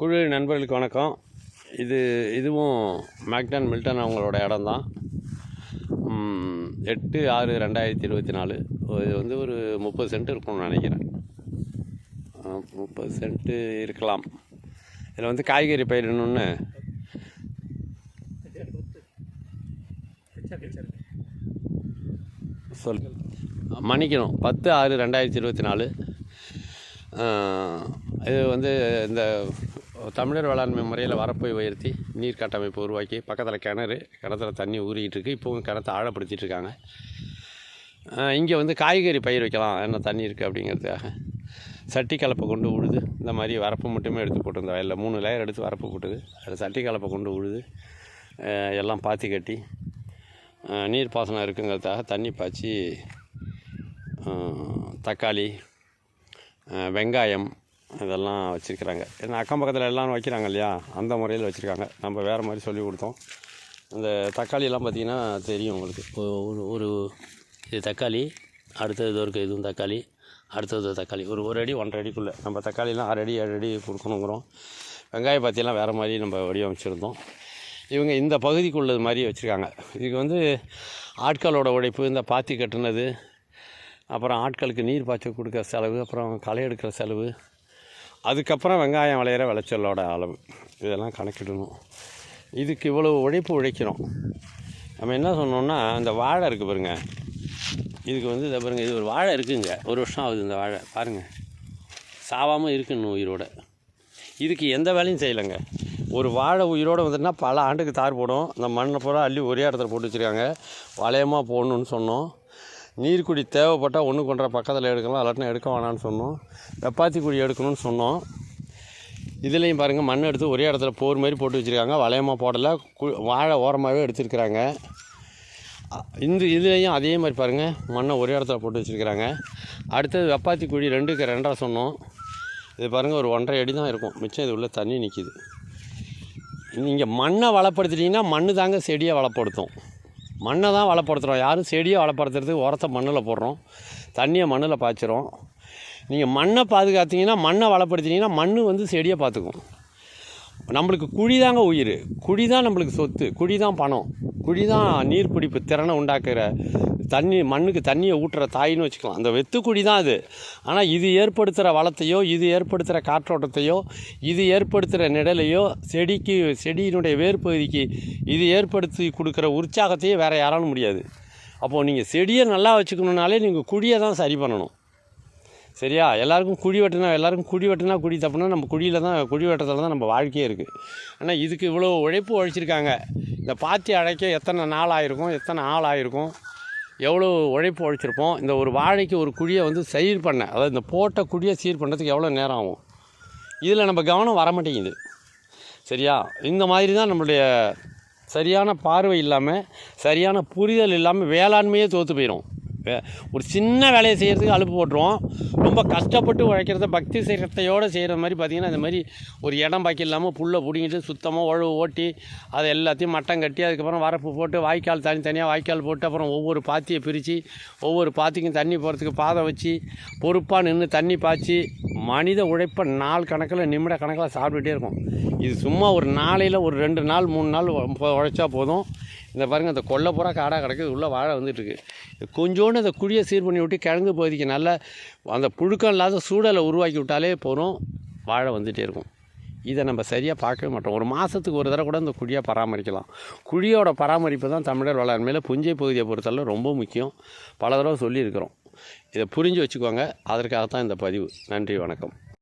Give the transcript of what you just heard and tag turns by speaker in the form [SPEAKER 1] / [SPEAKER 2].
[SPEAKER 1] குழு நண்பர்களுக்கு வணக்கம். இது இதுவும் மேக்டன் மில்டன் அவங்களோட இடம் தான் எட்டு ஆறு ரெண்டாயிரத்தி இருபத்தி நாலு. இது வந்து ஒரு முப்பது சென்ட் இருக்கும்னு நினைக்கிறேன். முப்பது சென்ட்டு இருக்கலாம். இதில் வந்து காய்கறி பயிரிடணுன்னு சொல். மன்னிக்கணும். பத்து ஆறு ரெண்டாயிரத்தி இருபத்தி நாலு. இது வந்து இந்த தமிழர் வேளாண்மை முறையில் வரப்பை உயர்த்தி நீர் கட்டமைப்பு உருவாக்கி பக்கத்தில் கிணறு கிணத்துல தண்ணி ஊறிக்கிட்டு இருக்கு. இப்போவும் கிணத்த ஆழப்படுத்திட்டு இருக்காங்க. இங்கே வந்து காய்கறி பயிர் வைக்கலாம். என்ன தண்ணி இருக்குது அப்படிங்கிறதுக்காக. சட்டி கலப்பை கொண்டு உழுது இந்த மாதிரி வரப்பு மட்டுமே எடுத்து போட்டு இல்லை வயலில் மூணு லேயர் எடுத்து வரப்பு போட்டுது. அதில் சட்டி கலப்பை கொண்டு உழுது எல்லாம் பாத்தி கட்டி நீர் பாசனம் இருக்குங்கிறதுக்காக தண்ணி பாய்ச்சி தக்காளி வெங்காயம் இதெல்லாம் வச்சுருக்குறாங்க. ஏன்னா அக்கம் பக்கத்தில் எல்லாம் வைக்கிறாங்க இல்லையா? அந்த முறையில் வச்சுருக்காங்க. நம்ம வேறு மாதிரி சொல்லி கொடுத்தோம். இந்த தக்காளியெல்லாம் பார்த்திங்கன்னா தெரியும் உங்களுக்கு. ஒரு ஒரு இது தக்காளி அடுத்தது ஒரு இதுவும் தக்காளி அடுத்தது தக்காளி. ஒரு ஒரு அடி ஒன்றரை அடிக்குள்ளே. நம்ம தக்காளிலாம் ஆறு அடி ஏழு அடி கொடுக்கணுங்கிறோம். வெங்காய பாத்தியெல்லாம் வேறு மாதிரி நம்ம வடிவமைச்சிருந்தோம். இவங்க இந்த பகுதிக்குள்ளது மாதிரி வச்சுருக்காங்க. இதுக்கு வந்து ஆட்களோட உழைப்பு இந்த பாத்தி கட்டுனது அப்புறம் ஆட்களுக்கு நீர் பாய்ச்ச கொடுக்குற செலவு அப்புறம் களை எடுக்கிற செலவு அதுக்கப்புறம் வெங்காயம் விளையிற விளைச்சலோட அளவு. இதெல்லாம் கணக்கிடணும். இதுக்கு இவ்வளோ உழைப்பு உழைக்கிறோம். நம்ம என்ன சொன்னோம்னா இந்த வாழை இருக்குது பாருங்க. இதுக்கு வந்து இதை பாருங்கள் இது ஒரு வாழை இருக்குங்க. ஒரு வருஷம் ஆகுது இந்த வாழை. பாருங்கள் சாவாமல் இருக்குன்னு உயிரோட. இதுக்கு எந்த வேலையும் செய்யலைங்க. ஒரு வாழை உயிரோடு வந்துட்டுனா பல ஆண்டுக்கு தார் போடும். இந்த மண்ணை பூரா அள்ளி ஒரே இடத்துல போட்டு வச்சுருக்காங்க. வளையமாக போடணுன்னு சொன்னோம். நீர்க்குடி தேவைப்பட்டால் ஒன்று கொண்டா பக்கத்தில் எடுக்கலாம் இல்லாட்டினா எடுக்க வேணாம்னு சொன்னோம். வெப்பாத்தி குழி எடுக்கணும்னு சொன்னோம். இதுலேயும் பாருங்கள் மண் எடுத்து ஒரே இடத்துல போர் மாதிரி போட்டு வச்சுருக்காங்க. வளையமாக போடலை கு வாழை ஓரமாகவே எடுத்துருக்குறாங்க. இந்த இதுலேயும் அதே மாதிரி பாருங்கள் மண்ணை ஒரே இடத்துல போட்டு வச்சுருக்குறாங்க. அடுத்தது வெப்பாத்தி குழி ரெண்டுக்கு ரெண்டரை சொன்னோம். இது பாருங்கள் ஒரு ஒன்றரை அடி தான் இருக்கும். மிச்சம் இது உள்ளே தண்ணி நிற்கிது நீங்கள் மண்ணை வளப்படுத்திட்டிங்கன்னா மண்ணு தாங்க செடியை வளப்படுத்தும். மண்ணை தான் வளப்படுத்துகிறோம் யாரும் செடியை வளப்படுத்துறதுக்கு உரத்தை மண்ணில் போடுறோம். தண்ணியை மண்ணில் பாய்ச்சிரும் நீங்கள் மண்ணை பாதுகாத்தீங்கன்னா மண்ணை வளப்படுத்தினீங்கன்னா மண் வந்து செடியை பார்த்துக்கும் நம்மளுக்கு குழி தாங்க உயிர். குழி தான் நம்மளுக்கு சொத்து. குழி தான் பணம். குழி தான் நீர் பிடிப்பு திறனை உண்டாக்குற தண்ணி மண்ணுக்கு தண்ணியை ஊட்டுற தாயின்னு வச்சுக்கலாம். அந்த வெத்து குழி தான் அது. ஆனால் இது ஏற்படுத்துகிற வளத்தையோ இது ஏற்படுத்துகிற காற்றோட்டத்தையோ இது ஏற்படுத்துகிற நிழலையோ செடிக்கு செடியினுடைய வேர் பகுதிக்கு இது ஏற்படுத்தி கொடுக்குற உற்சாகத்தையே வேறு யாராலும் முடியாது. அப்போது நீங்கள் செடியை நல்லா வச்சுக்கணுன்னாலே நீங்கள் குழியை தான் சரி பண்ணணும். சரியா? எல்லாருக்கும் குழி வெட்டினா எல்லாருக்கும் குழி வெட்டினா குழி தப்புனா நம்ம குழியில் தான் குழி வெட்டத்தில் தான் நம்ம வாழ்க்கையே இருக்குது ஆனால் இதுக்கு இவ்வளோ உழைப்பு உழைச்சிருக்காங்க. இந்த பாத்தி அழைக்க எத்தனை நாள் ஆகிருக்கும் எத்தனை ஆள் ஆகிருக்கும் எவ்வளோ உழைப்பு உழைச்சிருப்போம் இந்த ஒரு வாழைக்கு ஒரு குழியை வந்து சீர் பண்ண அதாவது இந்த போட்ட குழியை சீர் பண்ணுறதுக்கு எவ்வளோ நேரம் ஆகும்? இதில் நம்ம கவனம் வர மாட்டேங்குது சரியா? இந்த மாதிரி தான் நம்மளுடைய சரியான பார்வை இல்லாமல் சரியான புரிதல் இல்லாமல் வேளாண்மையே தோற்று போயிடும் வே- ஒரு சின்ன வேலையை செய்கிறதுக்கு அலுப்பு போட்டுருவோம். ரொம்ப கஷ்டப்பட்டு உழைக்கிறத பக்தி சிரத்தையோடு செய்கிற மாதிரி பார்த்திங்கன்னா இந்த மாதிரி ஒரு இடம் பாக்கி இல்லாமல் புல்லை பிடிங்கிட்டு சுத்தமாக உழவு ஓட்டி அதை எல்லாத்தையும் மட்டம் கட்டி அதுக்கப்புறம் வரப்பு போட்டு வாய்க்கால் தனி தனியாக வாய்க்கால் போட்டு அப்புறம் ஒவ்வொரு பாத்தியை பிரித்து ஒவ்வொரு பாத்திக்கும் தண்ணி போகிறதுக்கு பாதை வச்சு பொறுப்பாக நின்று தண்ணி பாய்ச்சி மனித உழைப்பை நாள் கணக்கில் நிமிட கணக்கில் சாப்பிட்டுட்டே இருக்கும். இது சும்மா ஒரு நாளையில் ஒரு ரெண்டு நாள் மூணு நாள் உழைச்சா போதும். இந்த பாருங்கள் இந்த கொல்லை பூரா காடாக கிடக்குது உள்ளே வாழை வந்துட்டுருக்கு. கொஞ்சோண்டு அந்த குழியை சீர் பண்ணி விட்டு கிழங்கு பகுதிக்கு நல்லா அந்த புழுக்கம் இல்லாத சூழலை உருவாக்கி விட்டாலே போகிறோம் வாழை வந்துகிட்டே இருக்கும். இதை நம்ம சரியாக பார்க்கவே மாட்டோம். ஒரு மாதத்துக்கு ஒரு தடவை கூட இந்த குழியை பராமரிக்கலாம். குழியோட பராமரிப்பு தான் தமிழர் வேளாண்மையில் புஞ்சை பகுதியை பொறுத்தளவு ரொம்ப முக்கியம். பல தடவை சொல்லியிருக்கிறோம். இதை புரிஞ்சு வச்சுக்கோங்க. அதற்காகத்தான் இந்த பதிவு. நன்றி வணக்கம்.